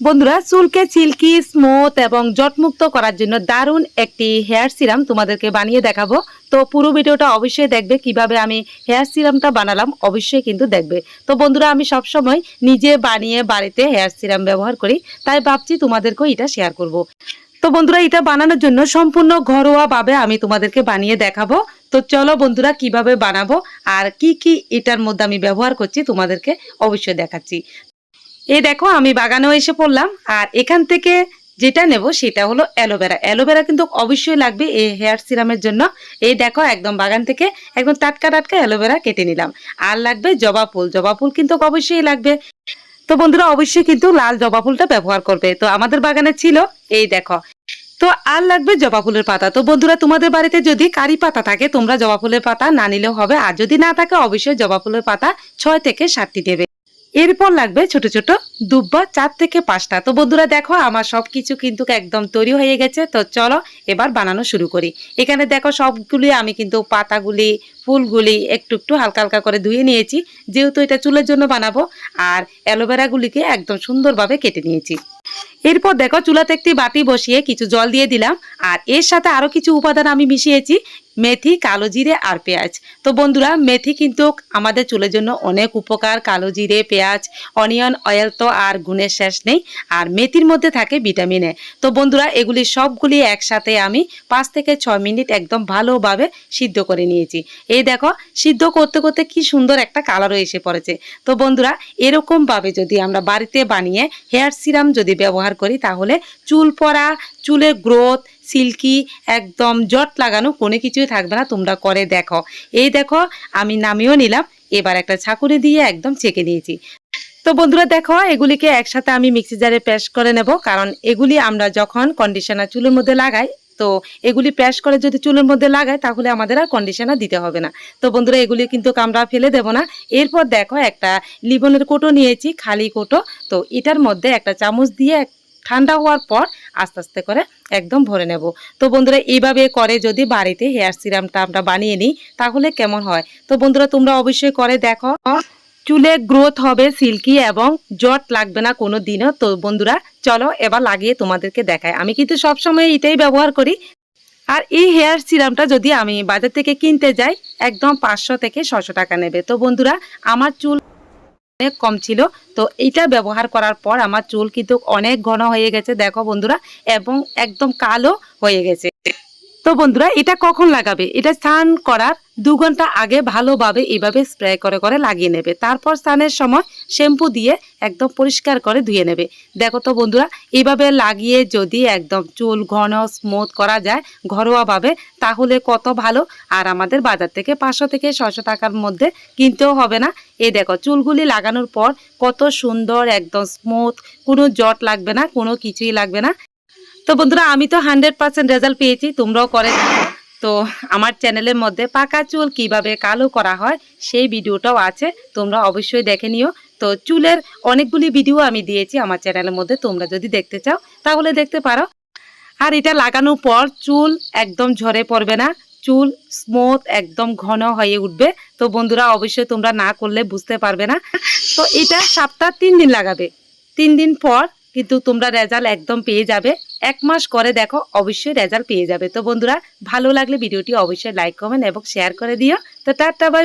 বন্ধুরা, চুলকে silky smooth এবং জটমুক্ত করার জন্য দারুণ একটি হেয়ার সিরাম তোমাদেরকে বানিয়ে দেখাবো। তো পুরো ভিডিওটা অবশ্যই দেখবে, কীভাবে আমি হেয়ার সিরামটা বানালাম অবশ্যই কিন্তু দেখবে। তো বন্ধুরা, আমি সবসময় নিজে বানিয়ে বাড়িতে হেয়ার সিরাম ব্যবহার করি, তাই ভাবছি তোমাদেরকেও এটা শেয়ার করব। তো বন্ধুরা, এটা বানানোর জন্য সম্পূর্ণ ঘরোয়াভাবে আমি তোমাদেরকে বানিয়ে দেখাবো। তো চলো বন্ধুরা, কীভাবে বানাবো আর কি কি এটার মধ্যে আমি ব্যবহার করছি তোমাদেরকে অবশ্যই দেখাচ্ছি। এই দেখো, আমি বাগানেও এসে পড়লাম, আর এখান থেকে যেটা নেব সেটা হলো অ্যালোভেরা। অ্যালোভেরা কিন্তু অবশ্যই লাগবে এই হেয়ার সিরামের জন্য। এই দেখো, একদম বাগান থেকে একদম টাটকা টাটকা অ্যালোভেরা কেটে নিলাম। আর লাগবে জবা ফুল। জবা ফুল কিন্তু অবশ্যই লাগবে। তো বন্ধুরা, অবশ্যই কিন্তু লাল জবা ফুলটা ব্যবহার করবে। তো আমাদের বাগানে ছিল, এই দেখো। তো আর লাগবে জবা ফুলের পাতা। তো বন্ধুরা, তোমাদের বাড়িতে যদি কারি পাতা থাকে, তোমরা জবা ফুলের পাতা না নিলেও হবে। আর যদি না থাকে, অবশ্যই জবা ফুলের পাতা ছয় থেকে সাতটি দেবে। এরপর লাগবে ছোট ছোট দুব্বা চার থেকে পাঁচটা। তো বন্ধুরা দেখো, আমার সব কিছু কিন্তু একদম তৈরি হয়ে গেছে। তো চলো এবার বানানো শুরু করি। এখানে দেখো সবগুলি আমি কিন্তু পাতাগুলি, ফুলগুলি একটু একটু হালকা হালকা করে ধুয়ে নিয়েছি। যেহেতু এটা চুলের জন্য বানাবো, আর অ্যালোভেরাগুলিকে একদম সুন্দরভাবে কেটে নিয়েছি। এরপর দেখো চুলাতে একটি বাটি বসিয়ে কিছু জল দিয়ে দিলাম। আর এর সাথে আরও কিছু উপাদান আমি মিশিয়েছি, মেথি, কালো জিরে আর পেঁয়াজ। তো বন্ধুরা, মেথি কিন্তু আমাদের চুলের জন্য অনেক উপকার। কালো জিরে, পেঁয়াজ, অনিয়ন, অয়েল তো আর গুণের শেষ নেই। আর মেথির মধ্যে থাকে ভিটামিন এ। তো বন্ধুরা, এগুলি সবগুলি একসাথে আমি পাঁচ থেকে ছয় মিনিট একদম ভালোভাবে সিদ্ধ করে নিয়েছি। এই দেখো, সিদ্ধ করতে করতে কি সুন্দর একটা কালারও এসে পড়েছে। তো বন্ধুরা, এরকমভাবে যদি আমরা বাড়িতে বানিয়ে হেয়ার সিরাম যদি ব্যবহার করি, তাহলে চুল পড়া, চুলের গ্রোথ সিল্কি একদম জট লাগানো কোনো কিছুই থাকবে না, তোমরা করে দেখো। এই দেখো, আমি নামিয়েও নিলাম, এবার একটা ছাকুনি দিয়ে একদম ছেঁকে নিয়েছি। তো বন্ধুরা দেখো, এগুলিকে একসাথে আমি মিক্সি জারে পেস্ট করে নেব, কারণ এগুলি আমরা যখন কন্ডিশনার চুলের মধ্যে লাগাই, তো এগুলি প্যাশ করে যদি চুলের মধ্যে লাগাই, তাহলে আমাদের আর কন্ডিশনার দিতে হবে না। তো বন্ধুরা, এগুলি কিন্তু আমরা ফেলে দেব না। এরপর দেখো, একটা লিবনের কোটো নিয়েছি, খালি কোটো। তো এটার মধ্যে একটা চামচ দিয়ে ঠান্ডা হওয়ার পর আস্তে আস্তে করে একদম ভরে নেব। তো বন্ধুরা, এইভাবে করে যদি বাড়িতে হেয়ার সিরামটা আমরা বানিয়ে নিই, তাহলে কেমন হয়? তো বন্ধুরা, তোমরা অবশ্যই করে দেখো। চুলে গ্রোথ হবে সিল্কি এবং জট লাগবে না কোনো দিনও তো বন্ধুরা, চলো এবার লাগিয়ে তোমাদেরকে দেখায় আমি কিন্তু সবসময় এটাই ব্যবহার করি। আর এই হেয়ার সিরামটা যদি আমি বাজার থেকে কিনতে যাই, একদম পাঁচশো থেকে ছশো টাকা নেবে। তো বন্ধুরা, আমার চুল অনেক কম ছিল। তো এটা ব্যবহার করার পর আমার চুল কিন্তু অনেক ঘন হয়ে গেছে, দেখো বন্ধুরা, এবং একদম কালো হয়ে গেছে। তো বন্ধুরা, এটা কখন লাগাবে? এটা স্নান করার দু ঘণ্টা আগে ভালোভাবে এইভাবে স্প্রে করে করে লাগিয়ে নেবে। তারপর স্নানের সময় শ্যাম্পু দিয়ে একদম পরিষ্কার করে ধুয়ে নেবে। দেখো তো বন্ধুরা এইভাবে লাগিয়ে যদি একদম চুল ঘন স্মুথ করা যায় ঘরোয়াভাবে, তাহলে কত ভালো। আর আমাদের বাজার থেকে পাঁচশো থেকে ছশো টাকার মধ্যে কিনতেও হবে না। এই দেখো, চুলগুলি লাগানোর পর কত সুন্দর, একদম স্মুথ কোনো জট লাগবে না, কোনো কিছুই লাগবে না। তো বন্ধুরা, আমি তো হান্ড্রেড পার্সেন্ট রেজাল্ট পেয়েছি, তোমরাও করে তো আমার চ্যানেলের মধ্যে পাকা চুল কীভাবে কালো করা হয়, সেই ভিডিওটাও আছে, তোমরা অবশ্যই দেখে নিও। তো চুলের অনেকগুলি ভিডিও আমি দিয়েছি আমার চ্যানেলের মধ্যে, তোমরা যদি দেখতে চাও, তাহলে দেখতে পারো। আর এটা লাগানোর পর চুল একদম ঝরে পড়বে না, চুল স্মুথ একদম ঘন হয়ে উঠবে। তো বন্ধুরা, অবশ্যই তোমরা না করলে বুঝতে পারবে না। তো এটা সপ্তাহ তিন দিন লাগাবে। তিন দিন পর কিন্তু তোমরা রেজাল্ট একদম পেয়ে যাবে। এক মাস করে দেখো, অবশ্যই রেজাল্ট পেয়ে যাবে। তো বন্ধুরা, ভালো লাগলে ভিডিওটি অবশ্যই লাইক কমেন্ট এবং শেয়ার করে দিও। তো টাটা বাই বাই